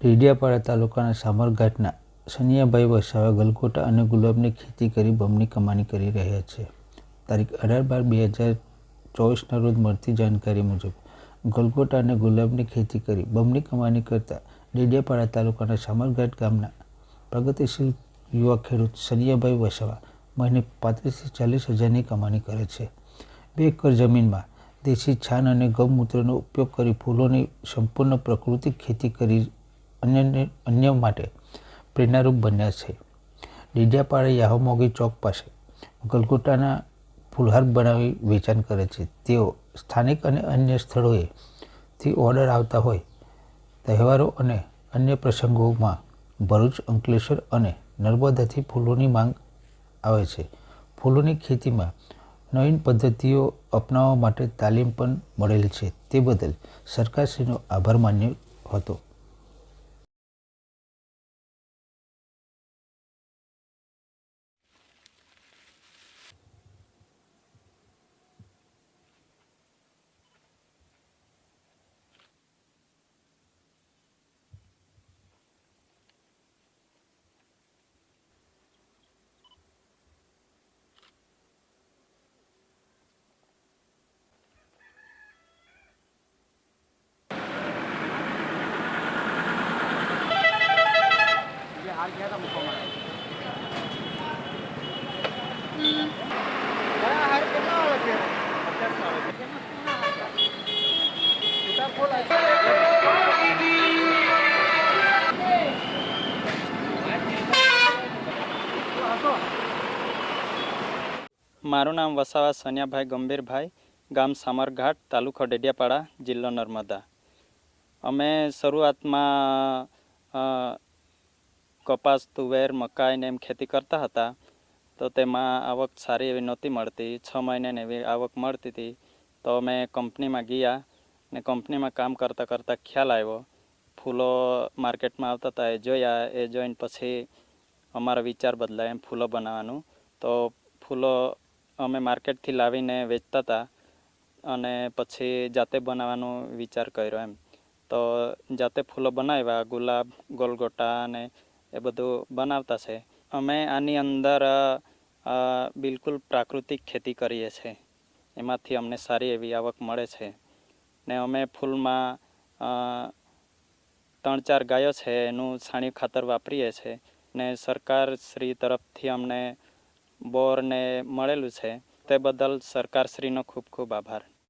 ડેડિયાપાડા તાલુકાના સામરઘાટના સનિયાભાઈ વસાવા, ગલગોટા અને ગુલાબની ખેતી કરી બમની કમાણી કરી રહ્યા છે. તારીખ અઢાર બાર બે હજાર ચોવીસના રોજ મળતી જાણકારી મુજબ ગલગોટા અને ગુલાબની ખેતી કરી બમની કમાણી કરતા ડેડિયાપાડા તાલુકાના સામરઘાટ ગામના પ્રગતિશીલ યુવા ખેડૂત સનિયાભાઈ વસાવા મહિને પાંત્રીસથી ચાલીસ હજારની કમાણી કરે છે. બે એકર જમીનમાં દેશી છાણ અને ગૌમૂત્રનો ઉપયોગ કરી ફૂલોની સંપૂર્ણ પ્રાકૃતિક ખેતી કરી અન્યને અન્ય માટે પ્રેરણારૂપ બન્યા છે. ડેડિયાપાડા યાહોમોગી ચોક પાસે ગલગોટાના ફૂલહાર બનાવી વેચાણ કરે છે. તેઓ સ્થાનિક અને અન્ય સ્થળોએથી ઓર્ડર આવતા હોય, તહેવારો અને અન્ય પ્રસંગોમાં ભરૂચ, અંકલેશ્વર અને નર્મદાથી ફૂલોની માંગ આવે છે. ફૂલોની ખેતીમાં નવીન પદ્ધતિઓ અપનાવવા માટે તાલીમ પણ મળેલ છે. તે બદલ સરકારશ્રીનો આભાર માન્યો હતો. મારું નામ વસાવા સનિયાભાઈ ગંભીરભાઈ ગામ સામરઘાટ તાલુકો ડેડિયાપાડા જિલ્લો નર્મદા. અમે શરૂઆતમાં કપાસ, તુવેર મકાઈને એમ ખેતી કરતા હતા, તો તેમાં આવક સારી એવી નહોતી મળતી. છ મહિને એવી આવક મળતી હતી. તો અમે કંપનીમાં ગયા ને કંપનીમાં કામ કરતાં કરતાં ખ્યાલ આવ્યો. ફૂલો માર્કેટમાં આવતા હતા, એ જોયા, એ જોઈને પછી અમારો વિચાર બદલાય એમ ફૂલો બનાવવાનું. તો ફૂલો અમે માર્કેટથી લાવીને વેચતા હતા અને પછી જાતે બનાવવાનો વિચાર કર્યો એમ. તો જાતે ફૂલો બનાવ્યા, ગુલાબ, ગોલગોટા અને એ બધું બનાવતા છે. અમે આની અંદર બિલકુલ પ્રાકૃતિક ખેતી કરીએ છીએ. એમાંથી અમને સારી એવી આવક મળે છે. ને અમે ફૂલમાં ત્રણ ચાર ગાયો છે, એનું છાણિયું ખાતર વાપરીએ છીએ ને સરકાર શ્રી તરફથી અમને બોરને મળેલું છે. તે બદલ સરકારશ્રીનો ખૂબ ખૂબ આભાર.